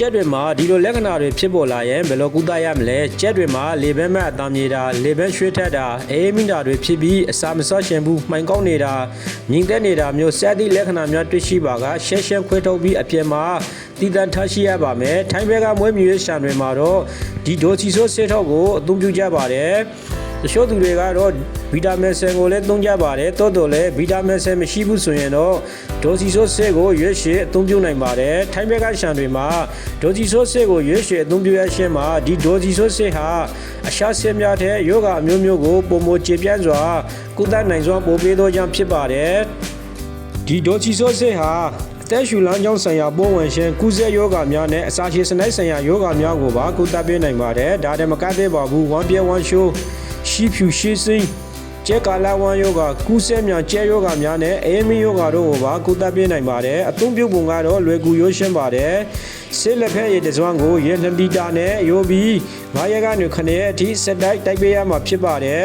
ကြက်တွေမှာဒီလိုလက္ခဏာတွေဖြစ်ပေါ်လာရင်ဘယ်လိုကုသရမလဲကြက်တွေမှာလေဘဲမတ်အသားမြေတာလေဘဲရွှေထက်တာအေးမိတာတွေဖြစ်ပြီးအစာမဆော့ရှင်ဘူးမှိုင်ကောက်နေတာငြိမ်သက်နေတာမျိုးစက်သည့်လက္ခဏာများတွေ့ရှိပါကရှက်ရှက်ခွဲထုတ်ပြီးအပြင်မှာတည်တံ့ထားရှိရပါမယ်ထိုင်းဘက်ကမွေးမြူရေးရှံတွေမှာတော့ဒီဒိုချီဆိုဆေးထောက်ကိုအသုံးပြုကြပါတယ် တချို့သူတွေကတော့ဗီတာမင်ဆန်ကိုလည်းသုံးကြပါတယ်တိုးတော်လည်းဗီတာမင်ဆန်မရှိဘူးဆိုရင်တော့ဒိုစီဆိုဆေးကိုရွေးရှည်အသုံးပြုနိုင်ပါတယ်ထိုင်းဘက်ကရှံတွေမှာဒိုစီဆိုဆေးကိုရွေးရှည်အသုံးပြုရရှင်းမှာဒီဒိုစီဆိုဆေးဟာအရှာဆေးများတဲ့ယောဂအမျိုးမျိုးကိုပုံမကျေပြန့်စွာကုသနိုင်စွာပို့ပေးသောကြောင့်ဖြစ်ပါတယ်ဒီဒိုစီဆိုဆေးဟာအသက်ရှူလမ်းကြောင်းဆိုင်ရာပိုးဝင်ရှင်ကုသယောဂများနဲ့အစာရှည်စနိုက်ဆိုင်ရာယောဂများကိုပါကုသပေးနိုင်ပါတယ်ဒါတည်းမကသေးပါဘူးဝမ်ပြဲဝမ် ရှိုးရှိဖြူရှိစိမ့်ကျက်ကာလာဝမ်ယောဂကူးစက်မြန်ကျဲယောဂများနဲ့အေးမီယောဂတို့ကိုပါကုသပေးနိုင်ပါတယ်အသုံးပြုပုံကတော့လွယ်ကူရိုးရှင်းပါတယ်ဆေးလက်ဖက်ရည်တစ်စွမ်းကိုရေ2လီတာနဲ့ရိုးပြီး9ရက်ကနေ9ရက်အထိစက်တိုက်တိုက်ပေးရမှာဖြစ်ပါတယ်